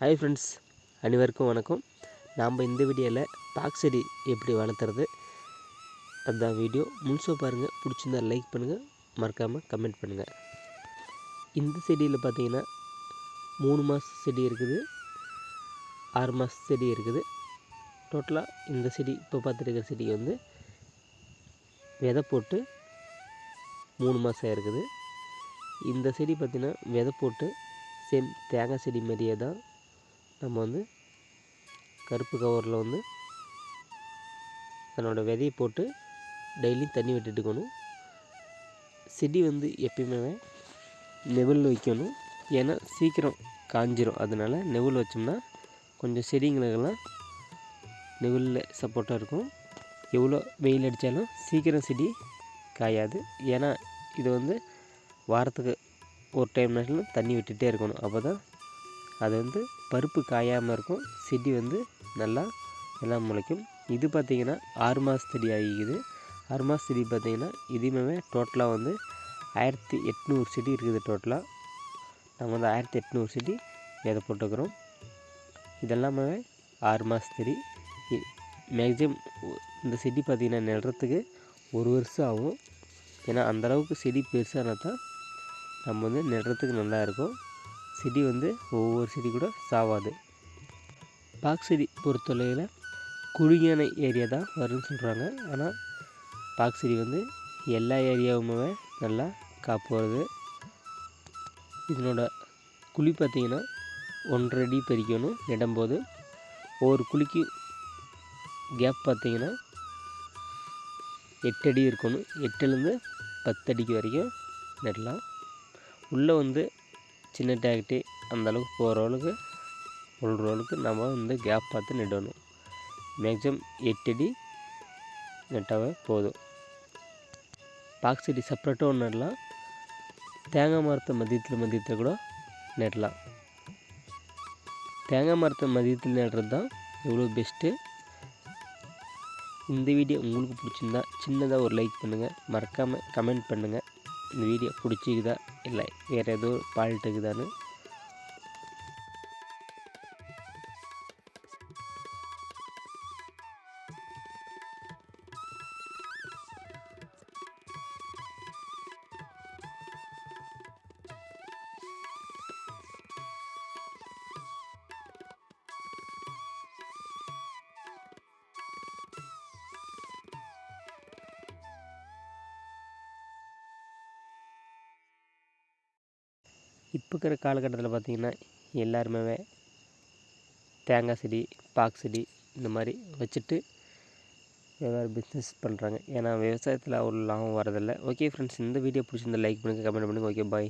Hi friends அனைவருக்கும் வணக்கம். நாம் இந்த வீடியோவில் பாக் செடி எப்படி வளர்த்துறது அதுதான் வீடியோ. முழுசாக பாருங்கள் பிடிச்சிருந்தா லைக் பண்ணுங்கள் மறக்காமல் கமெண்ட் பண்ணுங்கள் இந்த செடியில் பார்த்தீங்கன்னா மூணு மாத செடி இருக்குது ஆறு மாத செடி இருக்குது. டோட்டலாக இந்த செடி இப்போ பார்த்துருக்கிற செடி வந்து விதை போட்டு மூணு மாதம் இருக்குது. இந்த செடி பார்த்திங்கன்னா விதை போட்டு சேம் தேங்காய் செடி மாதிரியே தான் நம்ம வந்து கருப்பு கவரில் வந்து தன்னோட விதையை போட்டு டெய்லியும் தண்ணி விட்டுட்டுக்கணும். செடி வந்து எப்பயுமே நெவில் வைக்கணும். ஏன்னா சீக்கிரம் காஞ்சிரும். அதனால் நெவில் வச்சோம்னா கொஞ்சம் செடிங்களுக்கெல்லாம் நெவிலில் சப்போர்ட்டாக இருக்கும். எவ்வளோ வெயில் அடித்தாலும் சீக்கிரம் செடி காயாது. ஏன்னா இது வந்து வாரத்துக்கு ஒரு டைம் நேரம் தண்ணி விட்டுகிட்டே இருக்கணும். அப்போ தான் அது வந்து பருப்பு காயாமல் இருக்கும். செடி வந்து நல்லா எல்லாம் முளைக்கும். இது பார்த்திங்கன்னா ஆறு மாத செடி ஆகிக்குது. ஆறு மாத செடி பார்த்திங்கன்னா இதுவுமே டோட்டலாக வந்து ஆயிரத்தி எட்நூறு செடி இருக்குது டோட்டலாக நம்ம வந்து ஆயிரத்தி எட்நூறு செடி விதை போட்டுக்கிறோம். இதெல்லாமே ஆறு மாத செடி. மேக்ஸிமம் இந்த செடி பார்த்திங்கன்னா நடுறதுக்கு ஒரு வருஷம் ஆகும். ஏன்னா அந்தளவுக்கு செடி பெருசானால் தான் நம்ம வந்து நடுறதுக்கு நல்லா இருக்கும். செடி வந்து ஒவ்வொரு செடி கூட சாவாது. பாக் செடி பொறுத்தளவில் குழியான ஏரியா தான் வரும்னு சொல்கிறாங்க ஆனால் பாக் செடி வந்து எல்லா ஏரியாவுமே நல்லா காப்பு வருது இதனோட குழி பார்த்திங்கன்னா ஒன்றரை அடி பறிக்கணும் நடும்போது. ஒவ்வொரு குழிக்கு கேப் பார்த்திங்கன்னா எட்டு அடி இருக்கணும். எட்டுலேருந்து பத்து அடிக்கு வரைக்கும் நடலாம். உள்ளே வந்து சின்ன டேக்டி அந்தளவுக்கு போகிற அளவுக்கு விழுற அளவுக்கு நம்ம வந்து கேப் பார்த்து நடணும். மேக்ஸிமம் எட்டு அடி நட்டாவே போதும். பாக்ஸ் செடி செப்ரேட்டாக ஒன்று நடலாம் தேங்காய் மரத்தை மதியத்தில் மதியத்தில் கூட நடலாம் தேங்காய் மரத்தை மதியத்தில் நடுறது தான் எவ்வளோ பெஸ்ட்டு இந்த வீடியோ உங்களுக்கு பிடிச்சிருந்தா சின்னதாக ஒரு லைக் பண்ணுங்கள் மறக்காமல் கமெண்ட் பண்ணுங்கள் இந்த வீடியோ பிடிச்சிக்குதா? இல்லை வேறு ஏதோ ஃபால்ட் இருக்குதான்னு இப்போ இருக்கிற காலகட்டத்தில் பார்த்திங்கன்னா எல்லாருமே தேங்காய் செடி பாக்கு செடி இந்த மாதிரி வச்சுட்டு ஏதாவது பிஸ்னஸ் பண்ணுறாங்க ஏன்னா விவசாயத்தில் அவ்வளோ லாபம் வரதில்லை. ஓகே ஃப்ரெண்ட்ஸ் இந்த வீடியோ பிடிச்சிருந்தா லைக் பண்ணுங்கள் கமெண்ட் பண்ணுங்கள் ஓகே பாய்